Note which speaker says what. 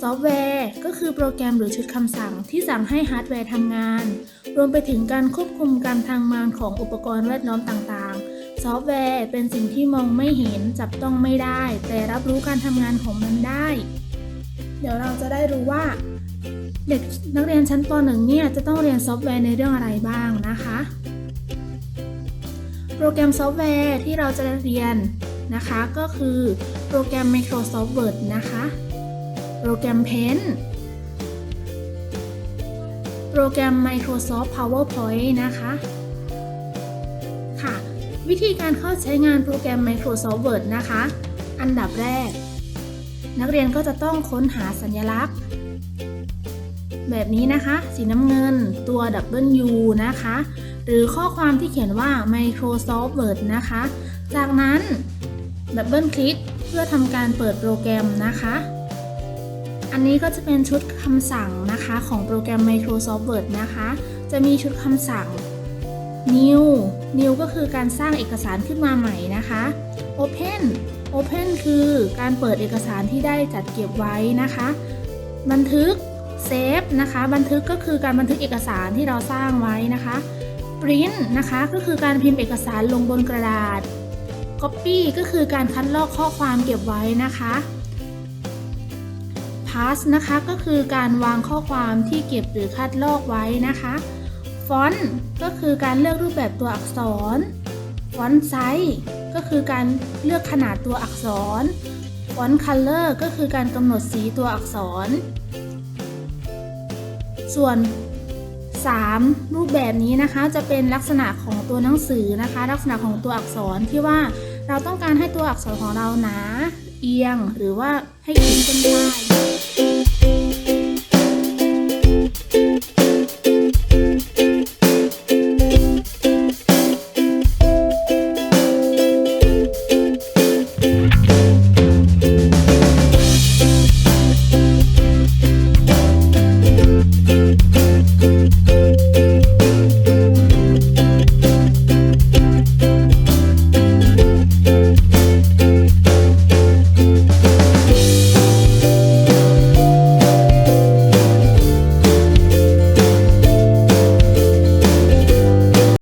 Speaker 1: ซอฟต์แวร์ ก็คือโปรแกรมหรือชุดคำสั่งที่สั่งให้ฮาร์ดแวร์ทำงาน รวมไปถึงการควบคุมการทำงานของอุปกรณ์แวดล้อมต่างๆ ซอฟต์แวร์เป็นสิ่งที่มองไม่เห็นจับต้องไม่ได้ แต่รับรู้การทำงานของมันได้ เดี๋ยวเราจะได้รู้ว่า เด็กนักเรียนชั้นป .1 เนี่ยจะต้องเรียนซอฟต์แวร์ในเรื่องอะไรบ้างนะคะ โปรแกรมซอฟต์แวร์ที่เราจะเรียนนะคะ ก็คือโปรแกรม Microsoft Word นะคะ โปรแกรม Paint โปรแกรม Microsoft PowerPoint นะคะ ค่ะ วิธีการเข้าใช้งานโปรแกรม Microsoft Word นะคะ อันดับแรก นักเรียนก็จะต้องค้นหาสัญลักษณ์ แบบนี้นะคะ สีน้ำเงินตัว W นะคะ หรือข้อความที่เขียนว่า Microsoft Word นะคะ จากนั้นดับเบิลคลิกเพื่อทำการเปิดโปรแกรมนะคะ อันนี้ก็จะเป็นชุดคำสั่งนะคะของโปรแกรม Microsoft Word นะคะ จะมีชุดคำสั่ง New New ก็คือการสร้างเอกสารขึ้นมาใหม่นะคะ Open Open คือการเปิดเอกสารที่ได้จัดเก็บไว้นะคะ บันทึก Save นะคะ บันทึกก็คือการบันทึกเอกสารที่เราสร้างไว้นะคะ Print นะคะก็คือการพิมพ์เอกสารลงบนกระดาษ Copy ก็คือการคัดลอกข้อความเก็บไว้นะคะ Pass นะคะ ก็คือการวางข้อความที่เก็บหรือคัดลอกไว้นะคะ Font ก็คือการเลือกรูปแบบตัวอักษร Font Size ก็คือการเลือกขนาดตัวอักษร Font Color ก็คือการกำหนดสีตัวอักษร ส่วน 3 รูปแบบนี้นะคะจะเป็นลักษณะของตัวหนังสือนะคะ ลักษณะของตัวอักษรที่ว่าเราต้องการให้ตัวอักษรของเราหนา เอียงหรือว่าให้ขีดเส้นได้